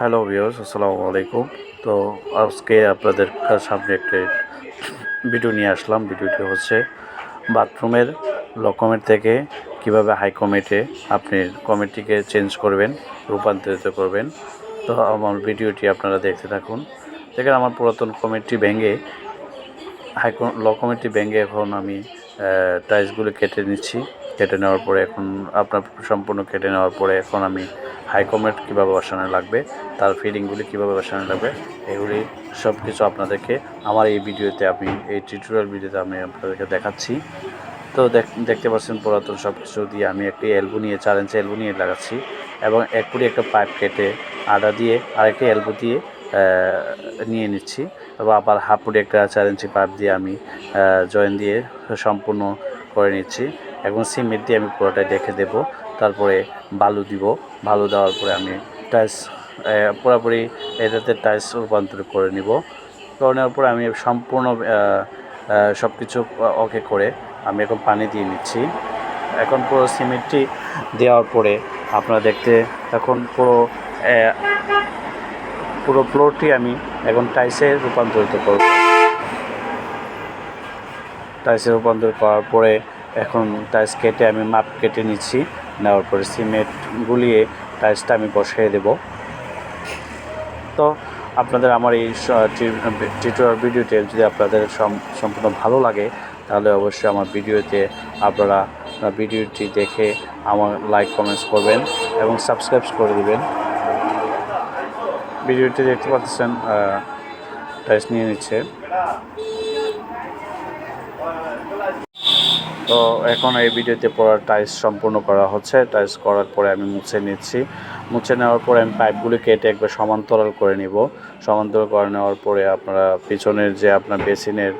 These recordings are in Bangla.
হ্যালো ভিউয়ার্স, আসসালামু আলাইকুম। তো আজকে আপনাদের সামনে একটি ভিডিও নিয়ে আসলাম। ভিডিওটি হচ্ছে বাথরুমের ল কমেট থেকে কীভাবে হাই কমেটে আপনি কমেটটিকে চেঞ্জ করবেন, রূপান্তরিত করবেন। তো আমার ভিডিওটি আপনারা দেখতে থাকুন। দেখেন, আমার পুরাতন কমেটটি ভেঙে হাই ল কমেটটি ভেঙে এখন আমি টাইলসগুলো কেটে নিচ্ছি। কেটে নেওয়ার পরে এখন আপনার সম্পূর্ণ কেটে নেওয়ার পরে এখন আমি হাই কমেট কীভাবে বসানো লাগবে, তার ফিডিংগুলি কীভাবে বসানো লাগবে, এগুলি সব কিছু আপনাদেরকে আমার এই ভিডিওতে আমি, এই টিউটোরিয়াল ভিডিওতে আমি আপনাদেরকে দেখাচ্ছি। তো দেখ- দেখতে পাচ্ছেন পুরাতন সব কিছু দিয়ে আমি একটি এলবো নিয়ে চার ইঞ্চি এলবো নিয়ে লাগাচ্ছি এবং এক ফুটি একটা পাইপ কেটে আদা দিয়ে আরেকটি এলবো দিয়ে নিয়ে নিচ্ছি এবং আবার হাফ একটা চার ইঞ্চি পাইপ দিয়ে আমি জয়েন দিয়ে সম্পূর্ণ করে নিচ্ছি। এখন সিমেন্ট দিয়ে আমি পুরোটাই দেখে দেব। তারপরে বালু দিব। বালু দেওয়ার পরে আমি টাইলস পুরোপুরি এটাতে টাইলস রূপান্তর করে নিব। করে নেওয়ার পরে আমি সম্পূর্ণ সব কিছু ওকে করে আমি এখন পানি দিয়ে নিচ্ছি। এখন পুরো সিমেন্টটি দেওয়ার পরে আপনারা দেখতে, এখন পুরো পুরো ফ্লোরটি আমি এখন টাইসে রূপান্তরিত করব। টাইসে রূপান্তর করার পরে এখন টাইস কেটে আমি মাপ কেটে নিচ্ছি। নেওয়ার পরে সিমেন্ট গুলিয়ে টাইসটা আমি বসিয়ে দেব। তো আপনাদের আমার এই টিউটোরিয়াল ভিডিওটি যদি আপনাদের সম- সম্পূর্ণ ভালো লাগে, তাহলে অবশ্যই আমার ভিডিওতে আপনারা ভিডিওটি দেখে আমার লাইক, কমেন্টস করবেন এবং সাবস্ক্রাইব করে দিবেন। ভিডিওটি দেখতে পাচ্ছেন টাইস নিয়ে নিচ্ছে। তো এখন এই ভিডিওতে পড়ার টাইস সম্পূর্ণ করা হচ্ছে। টাইস করার পরে আমি মুছে নিচ্ছি। মুছে নেওয়ার পরে আমি পাইপগুলি কেটে একবার সমান্তরাল করে নিব। সমান্তরাল করে নেওয়ার পরে আপনারা পিছনের যে আপনার বেসিনের,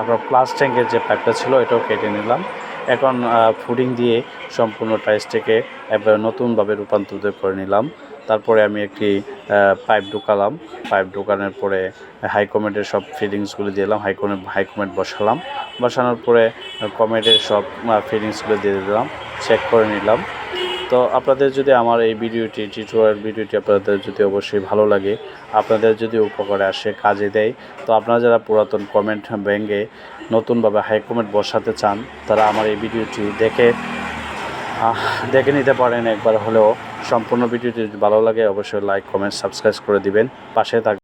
আপনার প্লাস ট্যাঙ্কের যে পাইপটা ছিল এটাও কেটে নিলাম। এখন ফুডিং দিয়ে সম্পূর্ণ টাইসটাকে একবার নতুনভাবে রূপান্তরিত করে নিলাম। তারপরে আমি একটি পাইপ ঢুকালাম। পাইপ ঢুকানোর পরে হাই কমেন্টের সব ফিলিংসগুলো দিলাম। হাই কমেন্ট হাই বসালাম। বসানোর পরে কমেন্টের সব ফিলিংসগুলো দিয়ে দিলাম চেক করে নিলাম। তো আপনাদের যদি আমার এই ভিডিওটি টিউটোরিয়াল ভিডিওটি আপনাদের যদি অবশ্যই ভালো লাগে, আপনাদের যদি উপকারে আসে, কাজে দেয়, তো আপনারা যারা পুরাতন কমেন্ট ব্যাঙ্গে নতুনভাবে হাই কমেন্ট বসাতে চান, তারা আমার এই ভিডিওটি দেখে দেখে নিতে পারেন একবার হলেও। সম্পূর্ণ ভিডিওটি ভালো লাগে, অবশ্যই লাইক কমেন্ট সাবস্ক্রাইব করে দিবেন। পাশে থাক